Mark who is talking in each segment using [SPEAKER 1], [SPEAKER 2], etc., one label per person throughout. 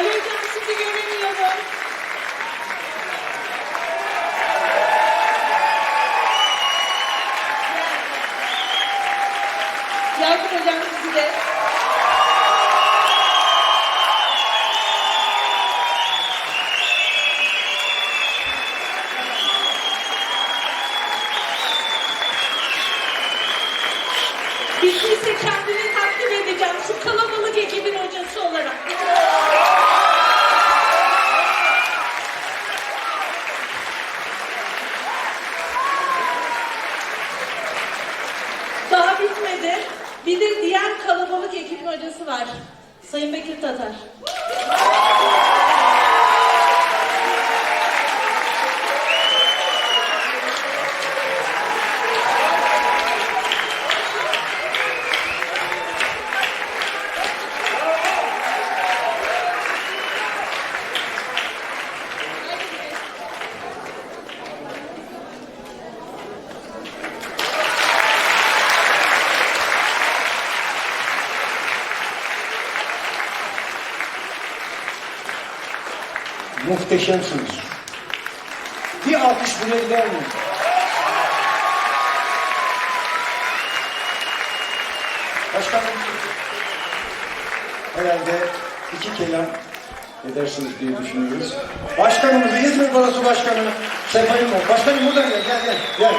[SPEAKER 1] Hocam sizi göremiyorum. Yakup Hocam sizi de. Bittiyse kendini takdim edeceğim şu kalabalık ekibin hocası olarak. Daha bitmedi. Bir de diğer kalabalık ekibin hocası var. Sayın Bekir Tatar.
[SPEAKER 2] Muhteşemsiniz. Bir alkış buraya gider mi? Başkanım, herhalde iki kelam edersiniz diye düşünüyoruz. Başkanımız, İzmir Barosu Başkanı Sefa Yılmaz. Başkanım buradan gel, gel, gel. gel.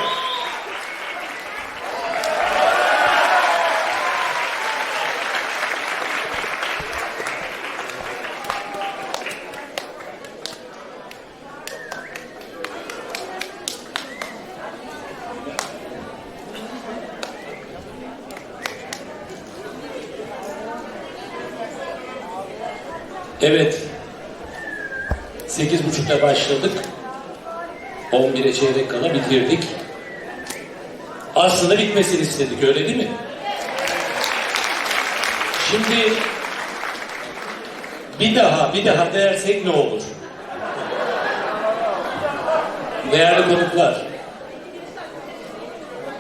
[SPEAKER 3] Evet. Sekiz buçukta başladık. 11'e çeyrek kala bitirdik. Aslında bitmesini istedik öyle değil mi? Şimdi bir daha bir daha dersek ne olur? Değerli konuklar,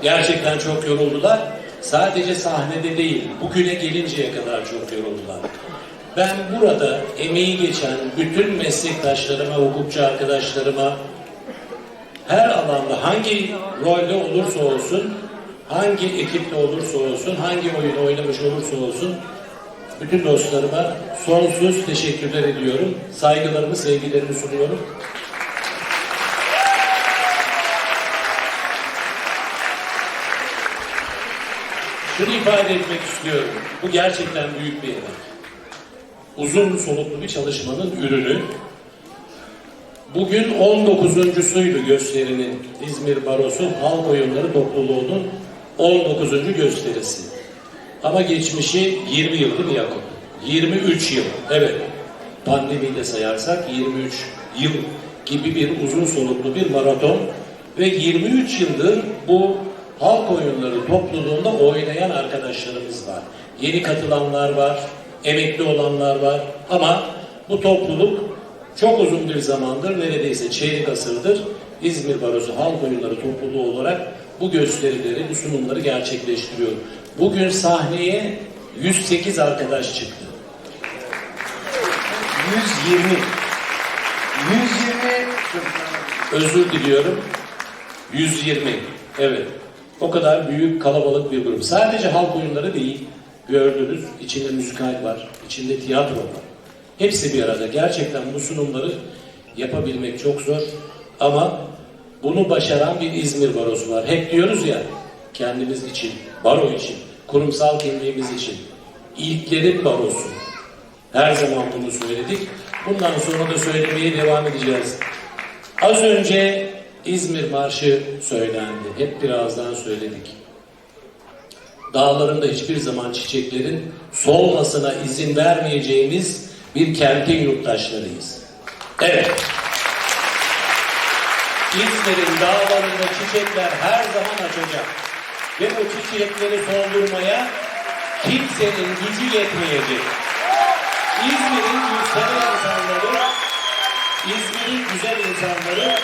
[SPEAKER 3] gerçekten çok yoruldular. Sadece sahnede değil, bugüne gelinceye kadar çok yoruldular. Ben burada emeği geçen bütün meslektaşlarıma, hukukçu arkadaşlarıma, her alanda hangi rolde olursa olsun, hangi ekiple olursa olsun, hangi oyunu oynamış olursa olsun, bütün dostlarıma sonsuz teşekkürler ediyorum. Saygılarımı, sevgilerimi sunuyorum. Şunu ifade etmek istiyorum. Bu gerçekten büyük bir emek. Uzun soluklu bir çalışmanın ürünü. Bugün 19.suydu gösterinin İzmir Barosu Halk Oyunları Topluluğu'nun 19. gösterisi. Ama geçmişi 20 yıl değil mi Yakup? 23 yıl. Evet. Pandemiyi de sayarsak 23 yıl gibi bir uzun soluklu bir maraton ve 23 yıldır bu halk oyunları topluluğunda oynayan arkadaşlarımız var. Yeni katılanlar var, emekli olanlar var ama bu topluluk çok uzun bir zamandır, neredeyse çeyrek asırdır İzmir Barosu Halk Oyunları Topluluğu olarak bu gösterileri, bu sunumları gerçekleştiriyor. Bugün sahneye 108 arkadaş çıktı.
[SPEAKER 2] 120. 120.
[SPEAKER 3] Özür diliyorum. 120. Evet. O kadar büyük kalabalık bir grup. Sadece halk oyunları değil. Gördünüz içinde müzikal var, içinde tiyatro var. Hepsi bir arada. Gerçekten bu sunumları yapabilmek çok zor. Ama bunu başaran bir İzmir barosu var. Hep diyoruz ya kendimiz için, baro için, kurumsal kimliğimiz için. İlklerin barosu. Her zaman bunu söyledik. Bundan sonra da söylemeye devam edeceğiz. Az önce İzmir Marşı söylendi. Hep birazdan söyledik. Dağlarında hiçbir zaman çiçeklerin solmasına izin vermeyeceğimiz bir kentin yurttaşlarıyız. Evet. İzmir'in dağlarında çiçekler her zaman açacak. ve o çiçekleri soldurmaya kimsenin gücü yetmeyecek. İzmir'in güzel insanları, İzmir'in güzel insanları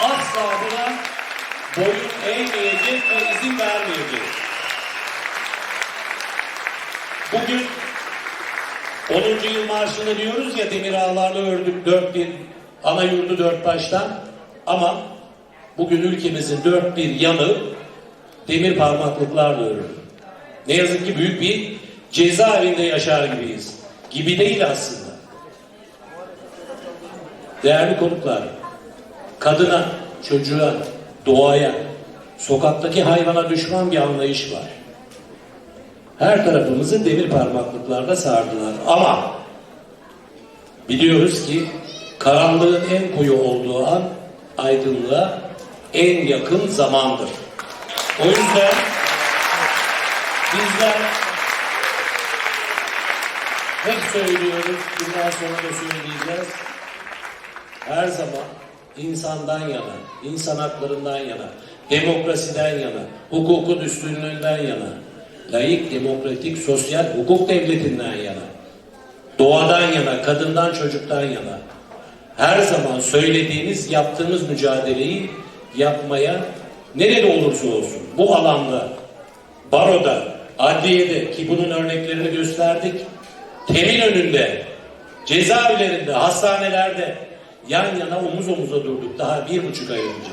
[SPEAKER 3] asla buna boyun eğmeyecek ve izin vermeyecek. Bugün 10. yıl marşını diyoruz ya demir ağlarla ördük dört bir ana yurdu dört baştan ama bugün ülkemizin dört bir yanı demir parmaklıklarla örülür. Ne yazık ki büyük bir cezaevinde yaşar gibiyiz. Gibi değil aslında. Değerli konuklar, kadına, çocuğa, doğaya, sokaktaki hayvana düşman bir anlayış var. Her tarafımızı demir parmaklıklarla sardılar. Ama biliyoruz ki karanlığın en koyu olduğu an aydınlığa en yakın zamandır. O yüzden bizler hep söylüyoruz, bundan sonra da söyleyeceğiz. Her zaman insandan yana, insan haklarından yana, demokrasiden yana, hukukun üstünlüğünden yana, layık, demokratik, sosyal hukuk devletinden yana, doğadan yana, kadından, çocuktan yana, her zaman söylediğimiz, yaptığımız mücadeleyi yapmaya nerede olursa olsun bu alanda, baroda, adliyede ki bunun örneklerini gösterdik, temin önünde, cezaevlerinde, hastanelerde yan yana omuz omuza durduk daha bir buçuk ay önce.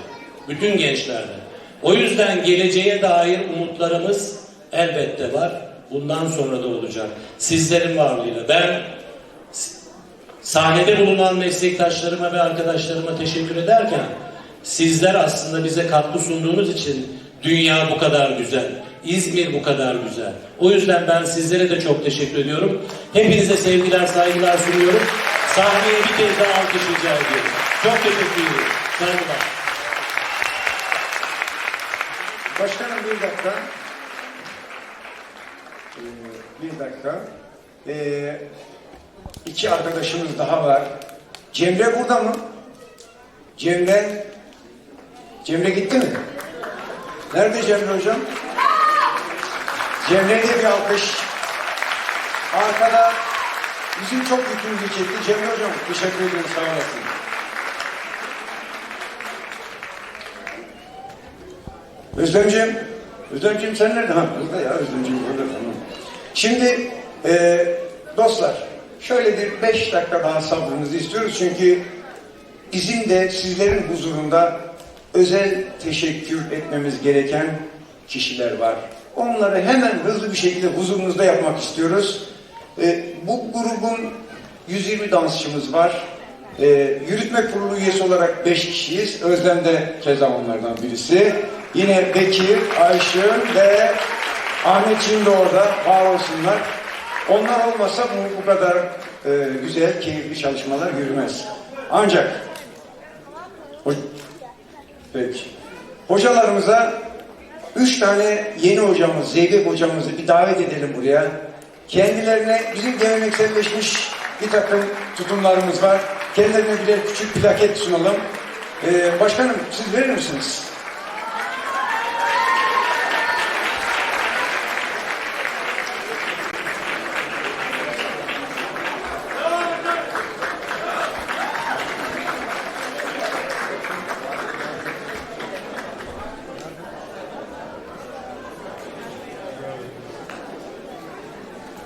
[SPEAKER 3] Bütün gençlerle. O yüzden geleceğe dair umutlarımız elbette var. Bundan sonra da olacak. Sizlerin varlığıyla. Ben sahnede bulunan meslektaşlarıma ve arkadaşlarıma teşekkür ederken sizler aslında bize katkı sunduğunuz için dünya bu kadar güzel. İzmir bu kadar güzel. O yüzden ben sizlere de çok teşekkür ediyorum. Hepinize sevgiler, saygılar sunuyorum. Sahneye bir kez daha alkış rica ediyorum. Çok teşekkür ediyorum. Saygılar.
[SPEAKER 2] Başkanım bir dakika. Bir dakika. Ee, iki arkadaşımız daha var. Cemre burada mı? Cemre Cemre gitti mi? Nerede Cemre hocam? Cemre'ye bir alkış. Arkada bizim çok yükümüzü çekti. Cemre hocam teşekkür ederim sağ olasın. Özlemciğim, Özlemciğim sen nerede? Ha burada ya Özlemciğim burada tamam. Şimdi e, dostlar şöyle bir beş dakika daha sabrınızı istiyoruz çünkü bizim de sizlerin huzurunda özel teşekkür etmemiz gereken kişiler var. Onları hemen hızlı bir şekilde huzurunuzda yapmak istiyoruz. E, bu grubun 120 dansçımız var. E, yürütme kurulu üyesi olarak 5 kişiyiz. Özlem de keza onlardan birisi. Yine Bekir, Ayşın ve Ahmetciğim de orada. Var olsunlar. Onlar olmasa bu, bu kadar e, güzel, keyifli çalışmalar yürümez. Ancak Ho- Peki. Hocalarımıza üç tane yeni hocamız, Zeybek hocamızı bir davet edelim buraya. Kendilerine bizim gelenekselleşmiş bir takım tutumlarımız var. Kendilerine birer küçük plaket sunalım. Ee, başkanım siz verir misiniz?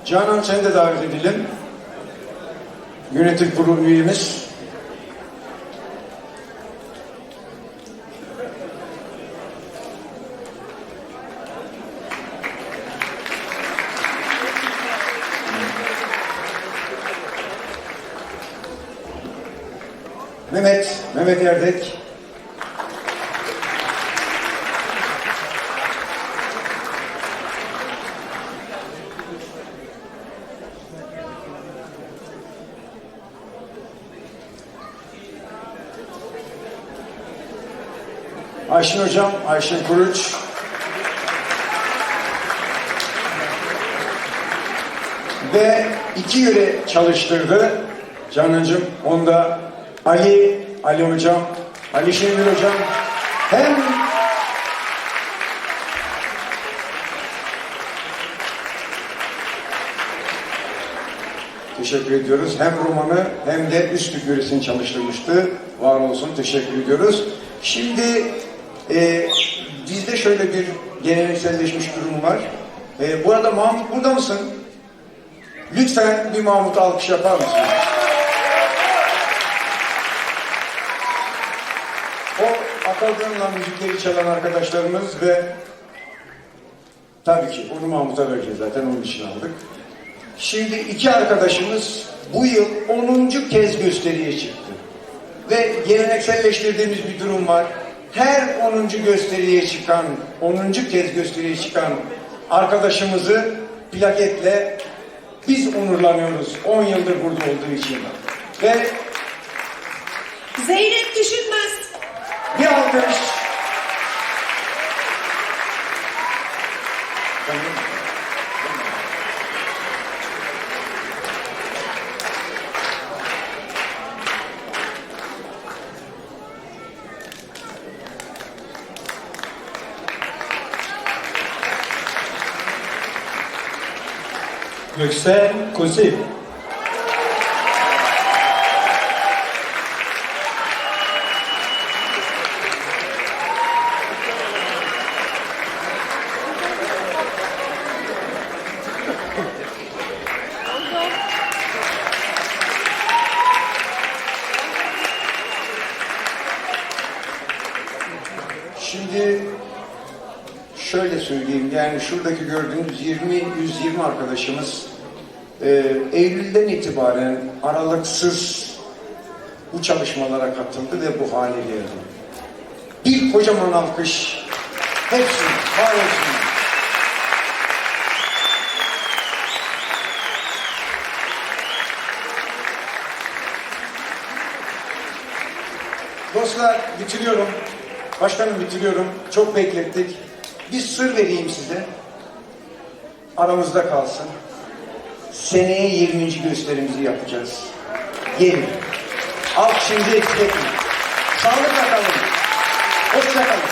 [SPEAKER 2] Canan seni de davet edelim. Yönetim kurulu üyemiz. Mehmet, Mehmet Erdek. Ayşin Hocam, Ayşin Kuruç. Ve iki yöre çalıştırdı Canıncım. Onda Ali, Ali Hocam, Ali Şengül Hocam hem teşekkür ediyoruz. Hem romanı hem de üst figürisini çalıştırmıştı. Var olsun teşekkür ediyoruz. Şimdi e, bizde şöyle bir gelenekselleşmiş durum var. E, bu arada Mahmut burada mısın? Lütfen bir Mahmut'a alkış yapar mısın? O akordiyonla müzikleri çalan arkadaşlarımız ve tabii ki onu Mahmut'a vereceğiz zaten onun için aldık. Şimdi iki arkadaşımız bu yıl 10. kez gösteriye çıktı. Ve gelenekselleştirdiğimiz bir durum var. Her 10. gösteriye çıkan, 10. kez gösteriye çıkan arkadaşımızı plaketle biz onurlanıyoruz. 10 yıldır burada olduğu için. Ve
[SPEAKER 1] Zeynep Düşünmez.
[SPEAKER 2] bir alkış.
[SPEAKER 4] Göksel Kusip.
[SPEAKER 2] Şimdi şöyle söyleyeyim yani şuradaki gördüğünüz 20 120 arkadaşımız e, Eylül'den itibaren aralıksız bu çalışmalara katıldı ve bu hale geldi. Bir kocaman alkış hepsine var. Dostlar bitiriyorum. Başkanım bitiriyorum. Çok beklettik. Bir sır vereyim size. Aramızda kalsın. Seneye 20. gösterimizi yapacağız. Gelin. Alt şimdi eksik etmeyin. Sağlıkla kalın. Hoşça kalın.